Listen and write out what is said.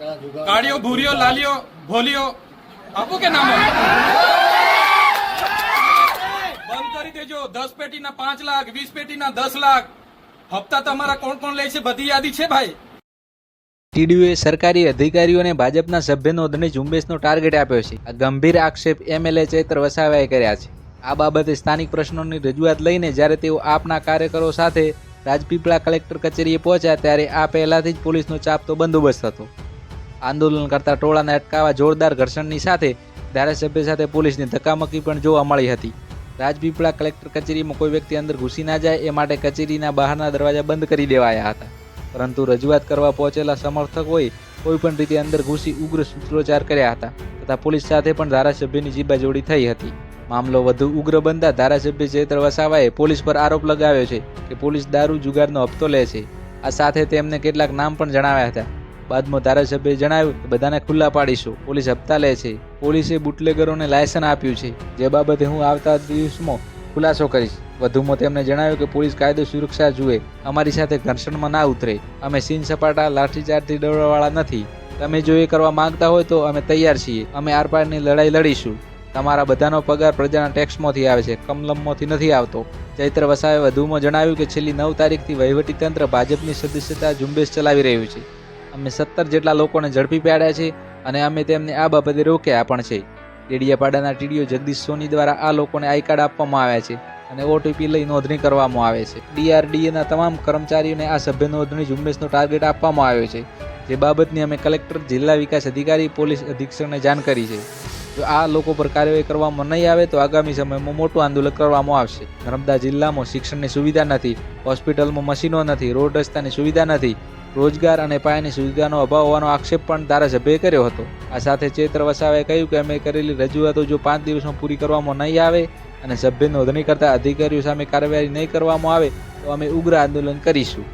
કાળિયો ભૂરીઓ, લાલીઓ, ભોલીઓ, આપો કે નામ બંધ કરી દેજો. દસ પેટીના પાંચ લાખ, વીસ પેટીના દસ લાખ. હપ્તા તમારા કોણ કોણ લે છે? બધી યાદી છે ભાઈ. ટીડીઓએ સરકારી અધિકારીઓ અને ભાજપના સભ્ય નોંધણી ઝુંબેશનો ટાર્ગેટ આપ્યો છે. આ ગંભીર આક્ષેપ એમએલએ ચૈત્ર વસાવાએ કર્યા છે. આ બાબતે સ્થાનિક પ્રશ્નોની રજૂઆત લઈને જ્યારે તેઓ આપના કાર્યકરો સાથે રાજપીપળા કલેક્ટર કચેરીએ પહોંચ્યા ત્યારે આ પહેલાથી જ પોલીસનો ચાપતો બંદોબસ્ત હતો. આંદોલન કરતા ટોળાને અટકાવવા જોરદાર ઘર્ષણની સાથે ધારાસભ્ય સાથે પોલીસની ધક્કામુક્કી પણ જોવા મળી હતી. રાજપીપળા કલેક્ટર કચેરીમાં કોઈ વ્યક્તિ અંદર ઘૂસી ના જાય એ માટે કચેરીના બહારના દરવાજા બંધ કરી દેવાયા હતા. પરંતુ રજૂઆત કરવા પહોંચેલા સમર્થકોએ કોઈપણ રીતે અંદર ઘૂસી ઉગ્ર સૂત્રોચ્ચાર કર્યા હતા તથા પોલીસ સાથે પણ ધારાસભ્યની જીબાજોડી થઈ હતી. મામલો વધુ ઉગ્ર બનતા ધારાસભ્ય ચેતર વસાવાએ પોલીસ પર આરોપ લગાવ્યો છે કે પોલીસ દારૂ જુગારનો હપ્તો લે છે. આ સાથે તેમને કેટલાક નામ પણ જણાવ્યા હતા. બાદમાં ધારાસભ્યએ જણાવ્યું કે બધાને ખુલ્લા પાડીશું. પોલીસ હપ્તા લે છે. પોલીસે બુટલેગરોને લાયસન્સ આપ્યું છે. જે બાબતે હું આવતા દિવસમાં ખુલાસો કરીશ. વધુમાં તેમણે જણાવ્યું કે પોલીસ કાયદો સુરક્ષા જુએ. અમારી સાથે ઘર્ષણમાં ના ઉતરે. અમે સીન સપાટા, લાઠીચાર્જથી ડરવાવાળા નથી. તમે જો એ કરવા માંગતા હોય તો અમે તૈયાર છીએ. અમે આરપારની લડાઈ લડીશું. તમારા બધાનો પગાર પ્રજાના ટેક્સમાંથી આવે છે. કમલમમાંથી નથી આવતો. ચૈત્ર વસાવે વધુમાં જણાવ્યું કે છેલ્લી નવ તારીખથી વહીવટીતંત્ર ભાજપની સદસ્યતા ઝુંબેશ ચલાવી રહ્યું છે. અમે સત્તર જેટલા લોકોને ઝડપી પાડ્યા છે અને અમે તેમને આ બાબતે રોક્યા પણ છે. ડેડિયાપાડાના ટીડીઓ જગદીશ સોની દ્વારા આ લોકોને આઈ કાર્ડ આપવામાં આવ્યા છે અને ઓટીપી લઈ નોંધણી કરવામાં આવે છે. ડીઆરડીએના તમામ કર્મચારીઓને આ સભ્ય નોંધણી ઝુંબેશનો ટાર્ગેટ આપવામાં આવ્યો છે. જે બાબતની અમે કલેક્ટર, જિલ્લા વિકાસ અધિકારી, પોલીસ અધિક્ષકને જાણ કરી છે. જો આ લોકો પર કાર્યવાહી કરવામાં નહીં આવે તો આગામી સમયમાં મોટું આંદોલન કરવામાં આવશે. નર્મદા જિલ્લામાં શિક્ષણની સુવિધા નથી, હોસ્પિટલમાં મશીનો નથી, રોડ રસ્તાની સુવિધા નથી, રોજગાર અને પાયાની સુવિધાનો અભાવ હોવાનો આક્ષેપ પણ ધારાસભ્યએ કર્યો હતો. આ સાથે ચેતર વસાવાએ કહ્યું કે અમે કરેલી રજૂઆતો જો પાંચ દિવસમાં પૂરી કરવામાં નહીં આવે અને સભ્ય નોંધણી કરતા અધિકારીઓ સામે કાર્યવાહી નહીં કરવામાં આવે તો અમે ઉગ્ર આંદોલન કરીશું.